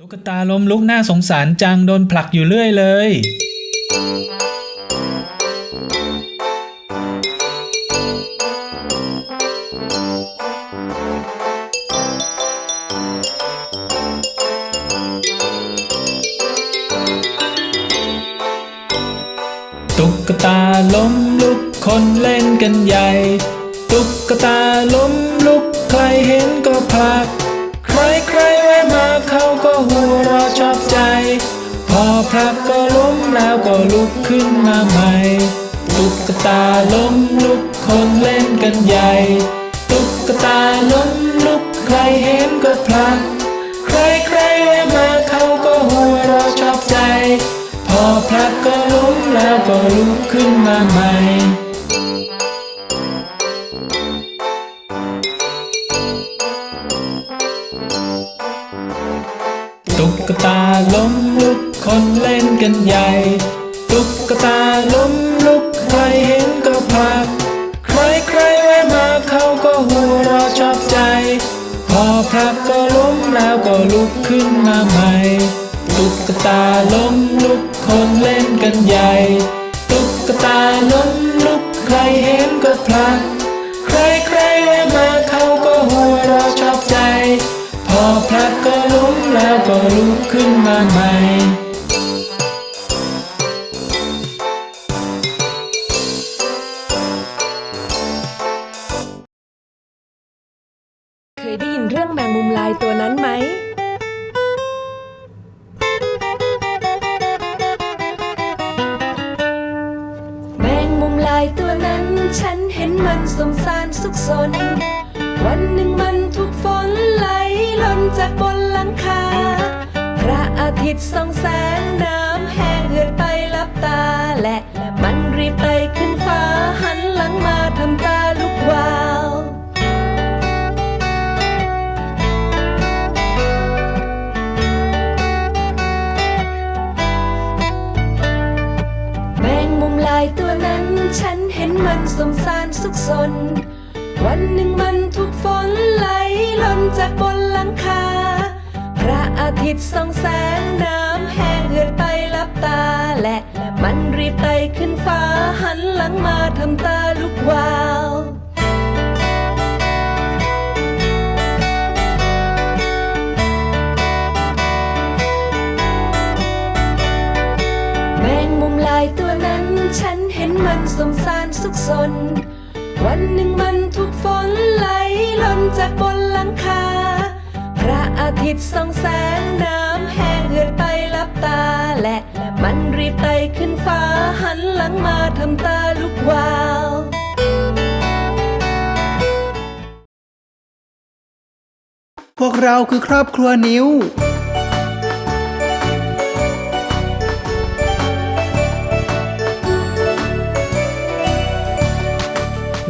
ตุ๊กตาล้มลุกน่าสงสารจังโดนผลักอยู่เรื่อยเลย ตุ๊กตาล้มลุกคนเล่นกันใหญ่ ตุ๊กตาล้ม ก็ลุกขึ้นมาใหม่ ตุ๊กตาล้มลุกคนเล่นกันใหญ่ ตุ๊กตาล้มลุกใครเห็นก็ผลัก ใครใครแวะมาเขาก็หัวเราะชอบใจ พอผลักก็ล้มแล้วก็ลุกขึ้นมาใหม่ตุ๊กตาล้มลุกคนเล่นกันใหญ่ ลุกขึ้นมาใหม่ ตุ๊กตาล้มลุกคนเล่นกันใหญ่ ตุ๊กตาล้มลุกใครเห็นก็ผลัก ใครใครแวะมาเขาก็หัวเราชอบใจ พอผลักก็ล้มแล้วก็ลุกขึ้นมาใหม่เคยได้ยินเรื่องแมงมุมลายตัวนั้นไหม สมสงสารสุขสน วันหนึ่งมันถูกฝนไหลหล่นจากบนหลังคา พระอาทิตย์ส่องแสงน้ำแห้งเหือดไปลับตาและมันรีบไปขึ้น สน วันหนึ่งมันถูกฝนไหลล่นจากบนหลังคา พระอาทิตย์ส่องแสงน้ำแห้งเหือดไปลับตาและมันรีบไต่ขึ้นฟ้าหันหลังมาทำตาลุกวาวแมงมุมลายตัวนั้นฉันเห็นมันสงสารสุขสน วันหนึ่งมันถูกฝนไหลหล่นจากบนหลังคา พระอาทิตย์ส่องแสงน้ำแห้งเหือดไปลับตาและมันรีบไต่ขึ้นฟ้าหันหลังมาทำตาลุกวาวพวกเราคือครอบครัวนิ้ว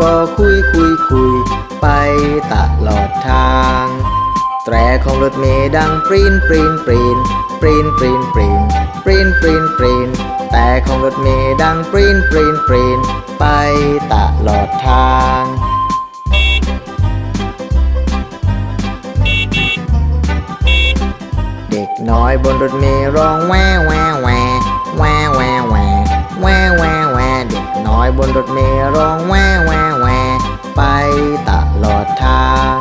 คุยคุยคุยคุยคุยผู้คนบนรถเมล์ก็คุยคุยคุยตลอดทาง แตรของรถเมล์ดังปรีนปรีนปรีนปรีนปรีนปรีนปรีนปรีนปรีนแต่ของรถเมล์ดังปรีนปรีนปรีนไปตลอดทางเด็กน้อยบนรถเมล์ร้องแววแววแววแววแววแววแวแวว น้อยบนรถเมล์ร้องแววแววแวไปตลอดทาง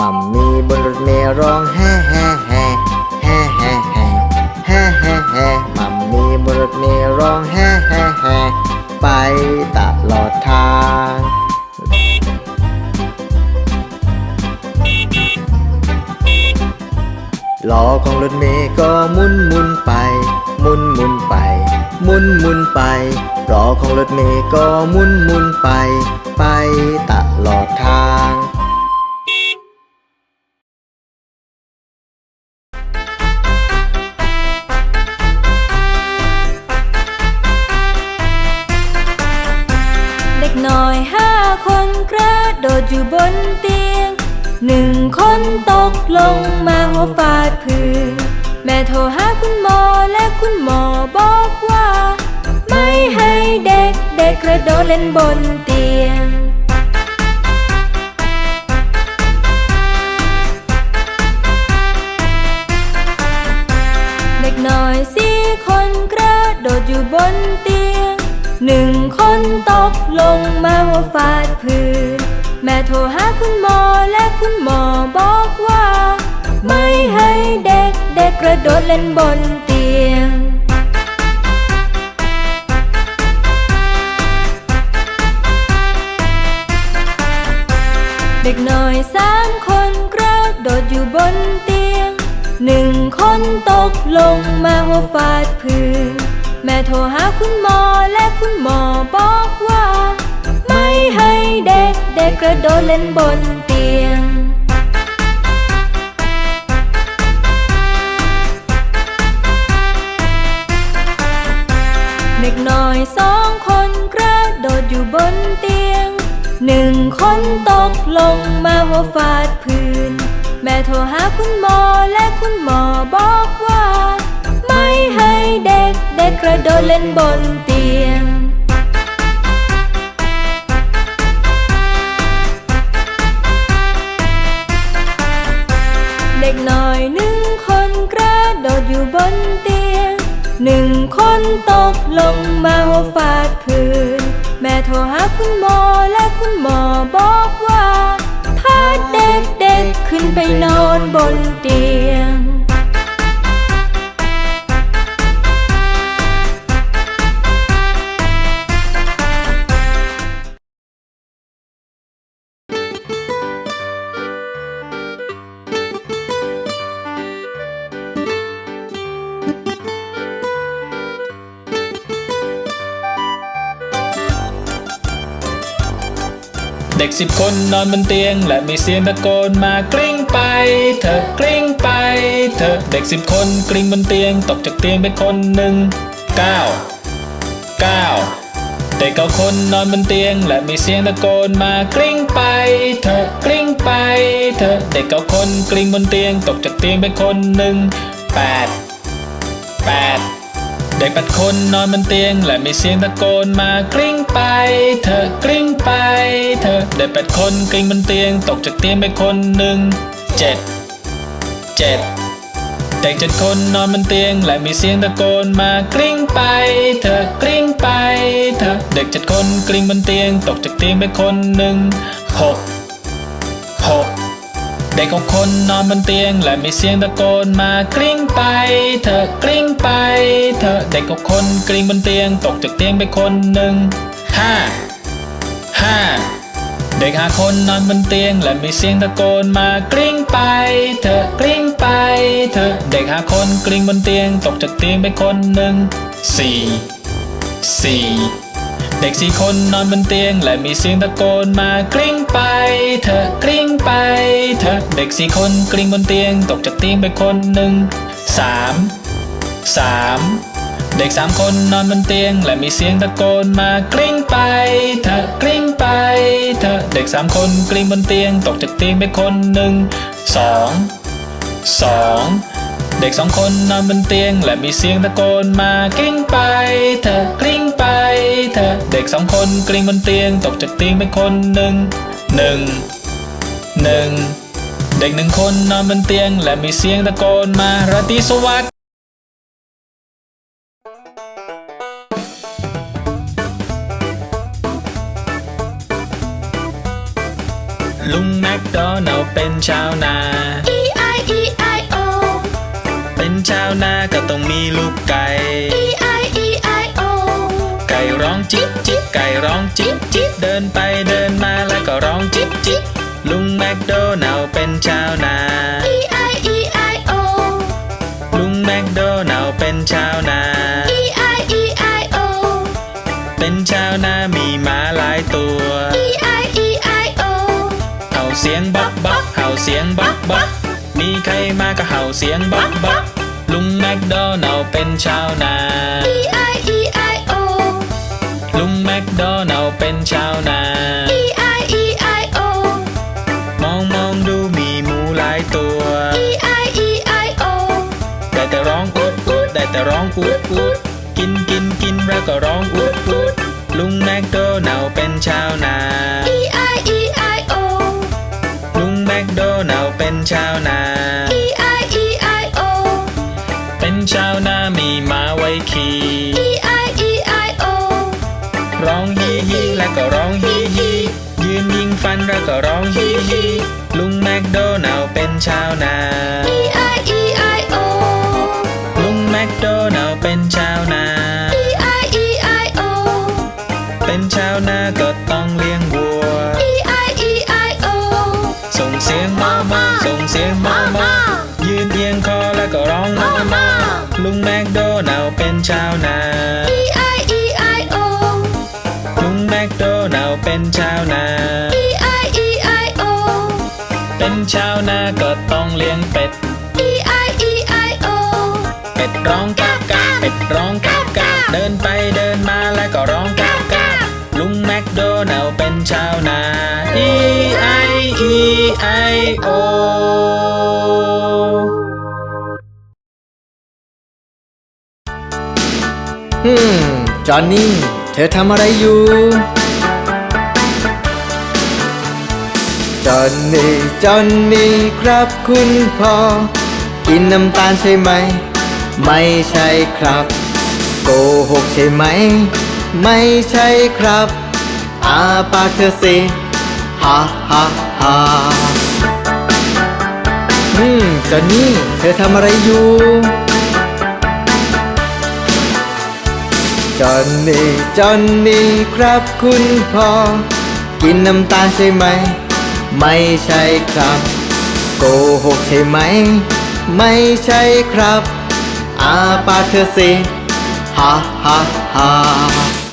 มัมมี่บนรถเมล์ร้องแฮ่แฮ่แฮ่แฮ่แฮ่แฮ่แฮ่แฮ่แฮ่มัมมี่บนรถเมล์ร้องแฮ่แฮ่แฮ่ไปตลอดทางล้อของรถเมย์ก็มุนมุนไป มุนมุนไป มุนมุนไป รอของรถเมย์ก็มุนมุนไป กกระโดดเล่นบนเตียง เด็กน้อยสี่คนกระโดดอยู่บนเตียง หนึ่งคนตกลงมาหัวฟาดพื้น แม่โทรหาคุณหมอและคุณหมอบอกว่า ไม่ให้เด็กเด็กกระโดดเล่นบนเตียง ลงมาหัวฟาดพื้น แม่โทรหาคุณหมอและคุณหมอบอกว่า ไม่ให้เด็กเด็กกระโดดเล่นบนเตียง เด็กน้อยสองคนกระโดดอยู่บนเตียง หนึ่งคนตกลงมาหัวฟาดพื้น แม่โทรหาคุณหมอและคุณหมอบอกว่า ไม่ให้เด็กเด็กกระโดดเล่นบนเตียง นไปนอนบนเตียง เด็กสิบคนนอนบนเตียง และมีเสียงตะโกนมากลิ้งไปเถอกลิ้งไปเถอเด็กสิบคนกลิ้งบนเตียง ตกจากเตียงไปคนหนึ่งเก้าเก้าเด็กเก้าคนนอนบนเตียง และมีเสียงตะโกนมากลิ้งไปเถอกลิ้งไปเถอเด็กเก้าคนกลิ้งบนเตียง ตกจากเตียงไปคนหนึ่งแปดแปดเด็กแปดคนนอนบนเตียง และมีเสียงตะโกนมากลิ้งไปเถอกลิ้งไป เด็กแปดคนกลิ้งบนเตียง ตกจากเตียงไปคนหนึ่งเจ็ดเจ็ดเด็กเจ็ดคนนอนบนเตียง และมีเสียงตะโกนมากลิ้งไปเถอกลิ้งไปเถอเด็กเจ็ดคนกลิ้งบนเตียง ตกจากเตียงไปคนหนึ่งหกหกเด็กหกคนนอนบนเตียง และมีเสียงตะโกนมากลิ้งไปเถอกลิ้งไปเถอเด็กหกคนกลิ้งบนเตียง ตกจากเตียงไปคนหนึ่งห้าห้า เด็กห้าคนนอนบนเตียง และมีเสียงตะโกนมากลิ้งไปเถอะกลิ้งไปเถอะเด็กห้าคนกลิ้งบนเตียง ตกจากเตียงไปคนหนึ่งสี่สี่เด็กสี่คนนอนบนเตียง และมีเสียงตะโกนมากลิ้งไปเถอะกลิ้งไปเถอะเด็กสี่คนกลิ้งบนเตียง ตกจากเตียงไปคนหนึ่งสามสาม เด็กสามคนนอนบนเตียง และมีเสียงตะโกนมากลิ้งไปเถอะกลิ้งไปเถอะเด็กสามคนกลิ้งบนเตียง ตกจากเตียงไปคนหนึ่งสองสองเด็กสองคนนอนบนเตียง และมีเสียงตะโกนมากลิ้งไปเถอะกลิ้งไปเถอะเด็กสองคนกลิ้งบนเตียง ตกจากเตียงไปคนหนึ่งหนึ่งหนึ่งเด็กหนึ่งคนนอนบนเตียง และมีเสียงตะโกนมาราตรีสวัสดิ์ ลุงแมคโดนัลด์เป็นชาวนา E I E I O เป็นชาวนาก็ต้องมีลูกไก่ E I E I O ไก่ร้องจิ๊บจิ๊บไก่ร้องจิ๊บจิ๊บเดินไปเดินมาแล้วก็ร้องจิ๊บจิ๊บลุงแมคโดนัลด์เป็นชาวนา E I E I O ลุงแมคโดนัลด์เป็นชาวนา E I E I O เป็นชาวนามีม้าหลายตัว E I E บักบักเห่าเสียงบักบักมีใครมาก็เห่าเสียงบักบักลุงแมคโดนัลเป็นชาวนา E I E I O ลุงแมคโดนัลเป็นชาวนา E I E I O มองมองดูมีหมูหลายตัว E I E I O ได้แต่ร้องอุดอุดได้แต่ร้องอุดอุดกินกินกินแล้วก็ร้องอุดอุดลุงแมคโดนัลเป็นชาวนา E I E I โดนัลด์เป็นชาวนา E I E I O เป็นชาวนามีม้าไว้ขี่ E I E I O ร้องฮีฮีแล้วก็ร้องฮีฮียืนยิงฟันแล้วก็ร้องฮีฮีลุงแมคโดนัลด์เป็นชาวนา E I E I O ลุงแมคโดนัลด์เป็นชาวนา E I E I O เป็นชาวนาก็ เป็นชาวนา E I E I O ลุงแมคโดนัลด์เป็นชาวนา E I E I O เป็นชาวนาก็ต้องเลี้ยงเป็ด E I E I O เป็ดร้องกาบกาบเป็ดร้องกาบกาบเดินไปเดินมาแล้วก็ร้องกาบกาบลุงแมคโดนัลด์เป็นชาวนา E I E I O อืมจอนนี่ เธอทำอะไรอยู่ จอนนี่ จอนนี่ครับคุณพ่อ กินน้ำตาลใช่ไหม ไม่ใช่ครับ โกหกใช่ไหม ไม่ใช่ครับ อาปากเธอสิฮ่าฮ่าฮ่าอืมจอนนี่ เธอทำอะไรอยู่ จอนนี่จอนนี่ครับคุณพ่อ กินน้ำตาลใช่ไหม ไม่ใช่ครับ โกหกใช่ไหม ไม่ใช่ครับ อาปาเธอสิฮ่าฮ่าฮ่า